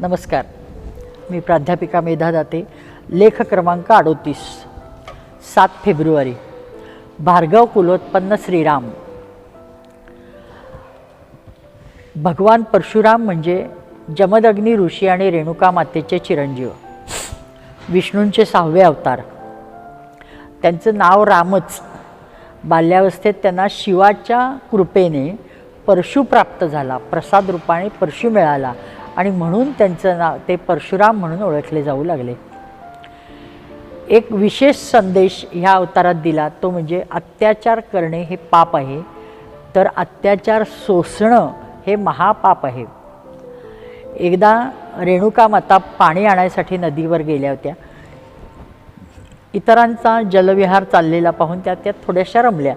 नमस्कार. मी प्राध्यापिका मेधा दाते लेख क्रमांक अडोतीस सात फेब्रुवारी. भार्गव कुलोत्पन्न श्रीराम. भगवान परशुराम म्हणजे जमदग्नी ऋषी आणि रेणुका मातेचे चिरंजीव. विष्णूंचे सहावे अवतार. त्यांचं नाव रामच. बाल्यावस्थेत त्यांना शिवाच्या कृपेने परशु प्राप्त झाला प्रसाद रूपाने परशु मिळाला आणि म्हणून त्यांचं नाव ते परशुराम म्हणून ओळखले जाऊ लागले. एक विशेष संदेश ह्या अवतारात दिला तो म्हणजे अत्याचार करणे हे पाप आहे तर अत्याचार सोसणं हे महापाप आहे. एकदा रेणुका माता पाणी आणायसाठी नदीवर गेल्या होत्या. इतरांचा जलविहार चाललेला पाहून त्या त्या थोड्याशा रमल्या.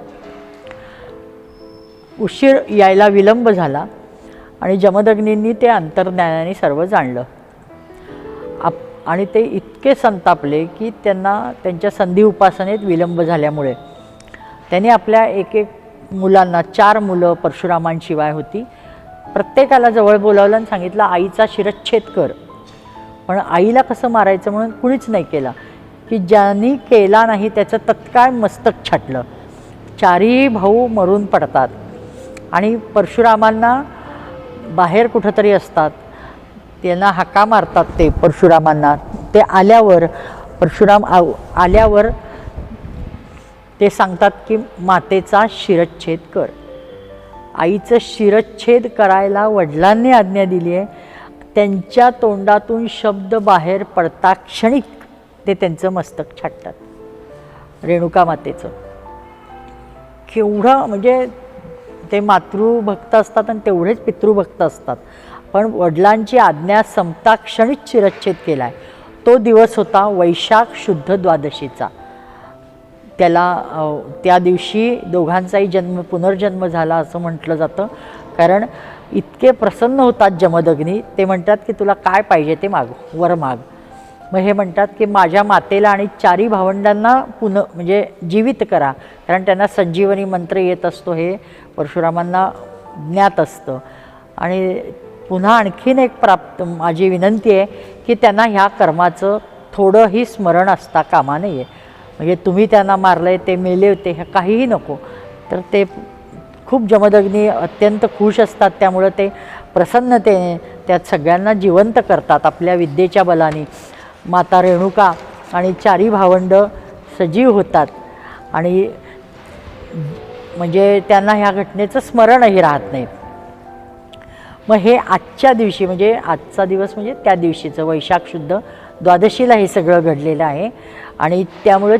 उशीर यायला विलंब झाला. आणि जमदग्नींनी ते अंतर्ज्ञानाने सर्व जाणलं. आप आणि ते इतके संतापले की त्यांना त्यांच्या संधी उपासनेत विलंब झाल्यामुळे त्यांनी आपल्या एक एक मुलांना चार मुलं परशुरामांशिवाय होती. प्रत्येकाला जवळ बोलावलं आणि सांगितलं आईचा शिरच्छेद कर. पण आईला कसं मारायचं म्हणून कुणीच नाही केला. की ज्यांनी केला नाही त्याचं तत्काळ मस्तक छाटलं. चारही भाऊ मरून पडतात. आणि परशुरामांना बाहेर कुठंतरी असतात त्यांना हाका मारतात ते परशुरामांना. ते आल्यावर परशुराम आव आल्यावर ते सांगतात की मातेचा शिरच्छेद कर. आईचं शिरच्छेद करायला वडिलांनी आज्ञा दिली आहे. त्यांच्या तोंडातून शब्द बाहेर पडता क्षणिक ते त्यांचं मस्तक छाटतात. रेणुका मातेचं. केवढं म्हणजे ते मातृभक्त असतात आणि तेवढेच पितृभक्त असतात. पण वडिलांची आज्ञा संपता क्षणिक चिरच्छेद केला आहे तो दिवस होता वैशाख शुद्ध द्वादशीचा. त्याला त्या दिवशी दोघांचाही जन्म पुनर्जन्म झाला असं म्हटलं जातं. कारण इतके प्रसन्न होतात जमदग्नी ते म्हणतात की तुला काय पाहिजे ते माग वर माग. मग हे म्हणतात की माझ्या मातेला आणि चारी भावंडांना पुन म्हणजे जीवित करा. कारण त्यांना संजीवनी मंत्र येत असतो हे परशुरामांना ज्ञात असतं. आणि पुन्हा आणखीन एक प्राप्त माझी विनंती आहे की त्यांना ह्या कर्माचं थोडंही स्मरण असता कामा नये. म्हणजे तुम्ही त्यांना मारलं आहे ते मेले होते हे काहीही नको. तर ते खूप जमदग्नी अत्यंत खुश असतात त्यामुळं ते प्रसन्नतेने त्यात सगळ्यांना जिवंत करतात आपल्या विद्येच्या बलाने. माता रेणुका आणि चारी भावंड सजीव होतात. आणि म्हणजे त्यांना ह्या घटनेचं स्मरणही राहत नाही. मग हे आजच्या दिवशी म्हणजे आजचा दिवस म्हणजे त्या दिवशीचं वैशाख शुद्ध द्वादशीला हे सगळं घडलेलं आहे. आणि त्यामुळे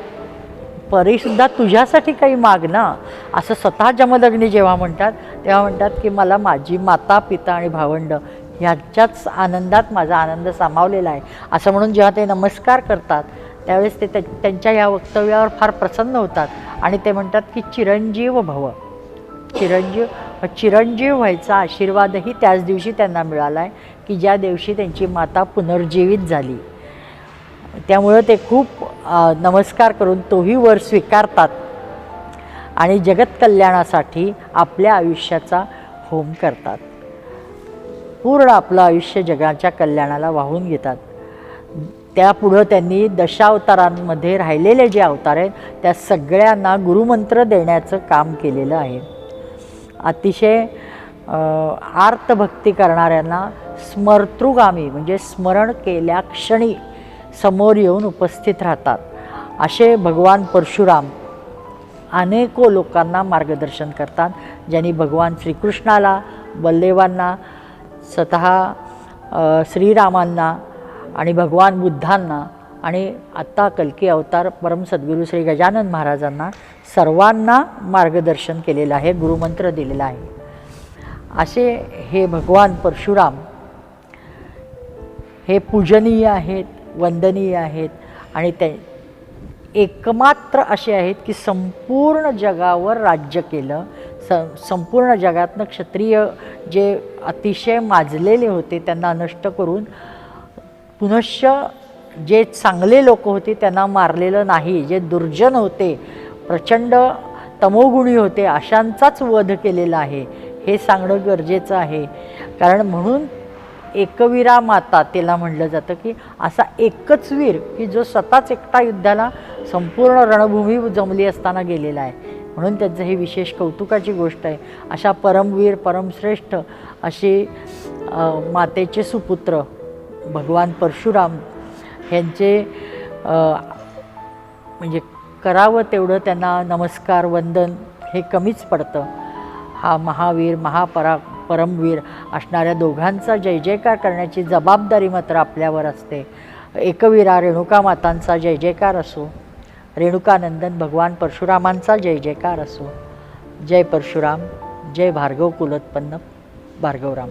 परीसुद्धा तुझ्यासाठी काही माग ना असं स्वतः जमदग्नी जेव्हा म्हणतात तेव्हा म्हणतात की मला माझी माता पिता आणि भावंड ह्याच्याच आनंदात माझा आनंद सामावलेला आहे. असं म्हणून जेव्हा ते नमस्कार करतात त्यावेळेस ते त्या- त्यांच्या ह्या वक्तव्यावर फार प्रसन्न होतात. आणि ते म्हणतात की चिरंजीव भव. चिरंजीव चिरंजीव व्हायचा आशीर्वादही त्याच दिवशी त्यांना मिळाला आहे की ज्या दिवशी त्यांची माता पुनर्जीवित झाली. त्यामुळं ते खूप नमस्कार करून तोही वर स्वीकारतात. आणि जगत कल्याणासाठी आपल्या आयुष्याचा होम करतात. पूर्ण आपलं आयुष्य जगाच्या कल्याणाला वाहून घेतात. त्यापुढं त्यांनी दशावतारांमध्ये राहिलेले जे अवतार आहेत त्या सगळ्यांना गुरुमंत्र देण्याचं काम केलेलं आहे. अतिशय आर्तभक्ती करणाऱ्यांना स्मर्तृगामी म्हणजे स्मरण केल्या क्षणी समोर येऊन उपस्थित राहतात. असे भगवान परशुराम अनेको लोकांना मार्गदर्शन करतात ज्यांनी भगवान श्रीकृष्णाला बलदेवांना स्वतः श्रीरामांना आणि भगवान बुद्धांना आणि आत्ता कलकी अवतार परम सद्गुरू श्री गजानन महाराजांना सर्वांना मार्गदर्शन केलेलं आहे गुरुमंत्र दिलेला आहे. असे हे भगवान परशुराम हे पूजनीय आहेत वंदनीय आहेत आणि ते एकमात्र असे आहेत की संपूर्ण जगावर राज्य केलं स संपूर्ण जगातनं क्षत्रिय जे अतिशय माजलेले होते त्यांना नष्ट करून पुनश्च जे चांगले लोक होते त्यांना मारलेलं नाही. जे दुर्जन होते प्रचंड तमोगुणी होते अशांचाच वध केलेला आहे. हे सांगणं गरजेचं आहे. कारण म्हणून एकवीरा माता त्याला म्हणलं जातं की असा एकच वीर की जो स्वतःच एकटा युद्धाला संपूर्ण रणभूमी जमली असताना गेलेला आहे. म्हणून त्यांचं हे विशेष कौतुकाची गोष्ट आहे. अशा परमवीर परमश्रेष्ठ अशी मातेचे सुपुत्र भगवान परशुराम यांचे म्हणजे करावं तेवढं त्यांना नमस्कार वंदन हे कमीच पडतं. हा महावीर महापरा परमवीर असणाऱ्या दोघांचा जय जयकार करण्याची जबाबदारी मात्र आपल्यावर असते. एकवीरा रेणुका मातांचा जय जयकार असो. रेणुकानंदन भगवान परशुरामांचा जय जयकार असो. जय परशुराम जय भार्गव कुलोत्पन्न भार्गवराम.